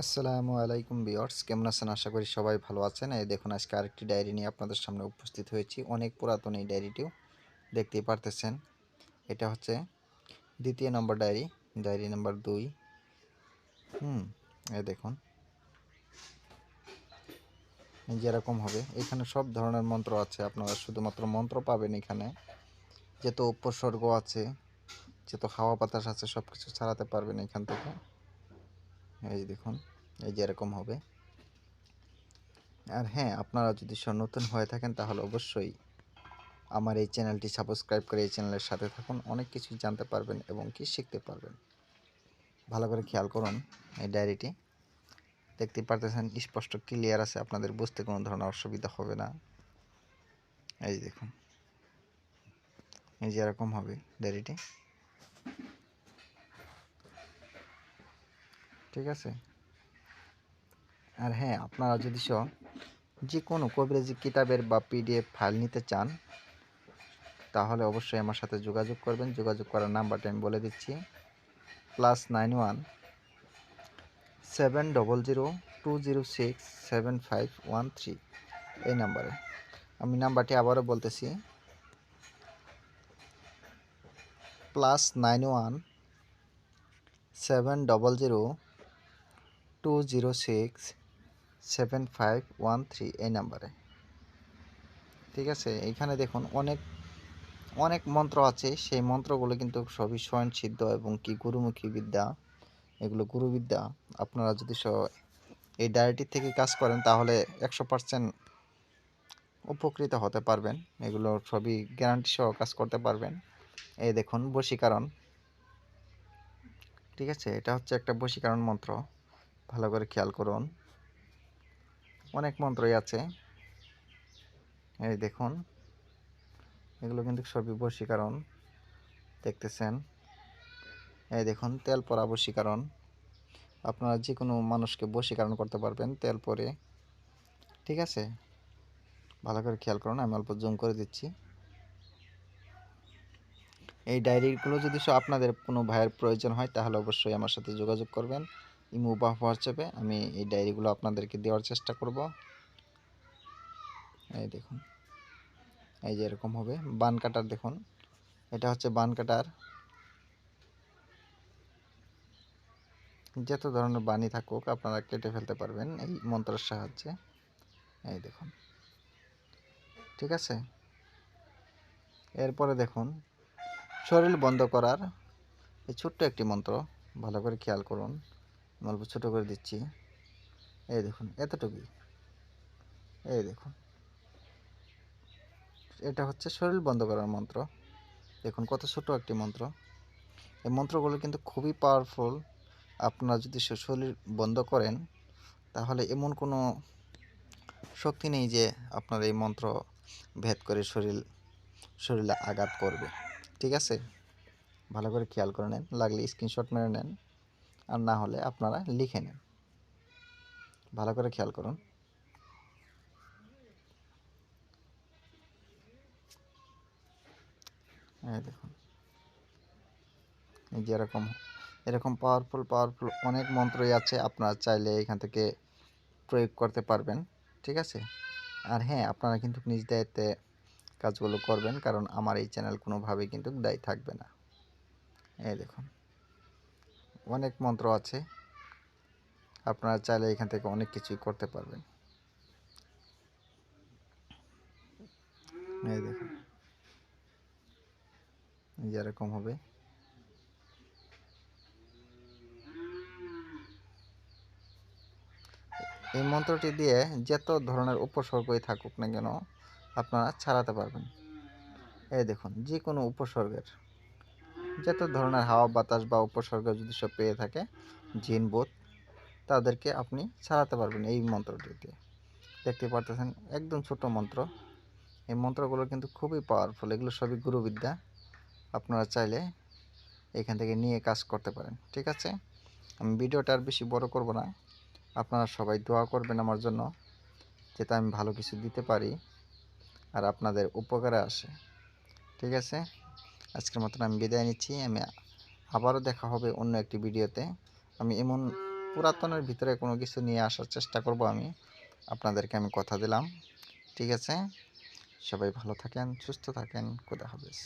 আসসালামু আলাইকুম বিয়ার্স কেমন আছেন? আশা করি সবাই ভালো আছেন। এই দেখুন, আজকে আরেকটি ডায়েরি নিয়ে আপনাদের সামনে উপস্থিত হয়েছি। অনেক পুরাতন এই ডায়েরিটিও দেখতেই পারতেছেন। এটা হচ্ছে দ্বিতীয় নম্বর ডায়েরি ডায়েরি নাম্বার দুই। হুম এই দেখুন। যেরকম হবে। এখানে সব ধরনের মন্ত্র আছে। আপনারা শুধুমাত্র মন্ত্র পাবেন এখানে। যেত উপসর্গ আছে যেত হাওয়া বাতাস আছে সব কিছু ছাড়াতে পারবেন এখান থেকে। এই যে দেখুন, এই যে এরকম হবে। আর হ্যাঁ আপনারা যদি নতুন হয়ে থাকেন, তাহলে অবশ্যই আমার এই চ্যানেলটি সাবস্ক্রাইব করে এই চ্যানেলের সাথে থাকুন। অনেক কিছু জানতে পারবেন এবং কি শিখতে পারবেন। ভালো করে খেয়াল করুন এই ডায়েরিটি। দেখতে পারতেছেন, স্পষ্ট ক্লিয়ার আছে, আপনাদের বুঝতে কোনো ধরনের অসুবিধা হবে না। এই দেখুন, এই যে এরকম হবে ডায়েরিটি। ঠিক আছে? আর হ্যাঁ আপনারা যদি যে কোনো কবিরাজি কিতাবের বা পিডিএফ ফাইল নিতে চান, তাহলে অবশ্যই আমার সাথে যোগাযোগ করবেন। যোগাযোগ করার নাম্বারটা আমি বলে দিচ্ছি। Plus nine one seven double zero two zero six seven five one three এই নাম্বারে। আমি নাম্বারটি আবারও বলতেছি। Plus nine one seven double zero two zero six seven five one three এই নাম্বারে। ঠিক আছে? এইখানে দেখুন অনেক অনেক মন্ত্র আছে। সেই মন্ত্রগুলো কিন্তু সবই স্বয়ংসিদ্ধ এবং কি গুরুমুখী বিদ্যা, এগুলো গুরুবিদ্যা। আপনারা যদি এই ডায়েরিটির থেকে কাজ করেন তাহলে একশো পার্সেন্ট উপকৃত হতে পারবেন। এগুলো সবই গ্যারান্টি সহ কাজ করতে পারবেন। এই দেখুন বশীকরণ। ঠিক আছে? এটা হচ্ছে একটা বশীকরণ মন্ত্র। ভালো করে খেয়াল করুন। অনেক মন্ত্রই আছে। এই দেখুন, এগুলো কিন্তু সবই বশীকরণ, দেখতেছেন? এই দেখুন, তেল পরা বশীকরণ। আপনারা যে কোনো মানুষকে বশীকরণ করতে পারবেন তেল পরে। ঠিক আছে? ভালো করে খেয়াল করুন, আমি অল্প জুম করে দিচ্ছি। এই ডায়েরিগুলো যদি আপনাদের কোনো ভাইয়ের প্রয়োজন হয়, তাহলে অবশ্যই আমার সাথে যোগাযোগ করবেন। ইমো বা হোয়াটসঅ্যাপে আমি এই ডায়েরিগুলো আপনাদেরকে দেওয়ার চেষ্টা করব। এই দেখুন। এই যে এরকম হবে। বান কাটার দেখুন। এটা হচ্ছে বান কাটার। যত ধরনের বাণী থাকুক, আপনারা কেটে ফেলতে পারবেন এই মন্ত্রের সাহায্যে। এই দেখুন। ঠিক আছে? এরপরে দেখুন। শরীর বন্ধ করার এই ছোট্ট একটি মন্ত্র। ভালো করে খেয়াল করুন। অল্প ছোটো করে দিচ্ছি। এই দেখুন, এতটুকুই। এই দেখুন। এটা হচ্ছে শরীর বন্ধ করার মন্ত্র। দেখুন, কত ছোট একটি মন্ত্র। এই মন্ত্রগুলো কিন্তু খুবই পাওয়ারফুল আপনারা যদি শরীর বন্ধ করেন, তাহলে এমন কোনো শক্তি নেই যে আপনার এই মন্ত্র ভেদ করে শরীর, শরীরে আঘাত করবে। ঠিক আছে? ভালো করে খেয়াল করে নেন। লাগলে স্ক্রিনশট মেরে নেন। আর না হলে আপনারা লিখে নেন। ভালো করে খেয়াল করুন। এই দেখুন। এই যে এরকম এরকম পাওয়ারফুল পাওয়ারফুল অনেক মন্ত্রই আছে, আপনারা চাইলে এখান থেকে প্রয়োগ করতে পারবেন, ঠিক আছে? আর হ্যাঁ আপনারা কিন্তু নিজ দায়িত্বে কাজগুলো করবেন, কারণ আমার এই চ্যানেল কোনোভাবেই কিন্তু দায়ী থাকবে না। এই দেখুন। অনেক মন্ত্র আছে। আপনারা চাইলে এখান থেকে অনেক কিছুই করতে পারবেন। এই দেখুন। এই যে এরকম হবে। এই মন্ত্রটি দিয়ে যত ধরনের উপসর্গই থাকুক না কেন, আপনারা ছাড়াতে পারবেন। এই দেখুন যে কোনো উপসর্গের। যত ধরনের হাওয়া, বাতাস বা উপসর্গ যদি সব পেয়ে থাকে, জিন বোধ তাদেরকে আপনি ছাড়াতে পারবেন এই মন্ত্রটি দিয়ে। দেখতে পারতেছেন, একদম ছোট মন্ত্র। এই মন্ত্রগুলো কিন্তু খুবই পাওয়ারফুল এগুলো সবই গুরুবিদ্যা। আপনারা চাইলে এখান থেকে নিয়ে কাজ করতে পারেন, ঠিক আছে? আমি ভিডিওটা আর বেশি বড় করব না। আপনারা সবাই দোয়া করবেন আমার জন্য, যাতে আমি ভালো কিছু দিতে পারি আর আপনাদের উপকারে আসে, ঠিক আছে? আজকের মতন আমি বিদায় নিচ্ছি। আমি আবারও দেখা হবে অন্য একটি ভিডিওতে। আমি এমন পুরাতনের ভিতরে কোনো কিছু নিয়ে আসার চেষ্টা করব আমি। আপনাদেরকে আমি কথা দিলাম। ঠিক আছে? সবাই ভালো থাকেন, সুস্থ থাকেন। খুদা হাফেজ।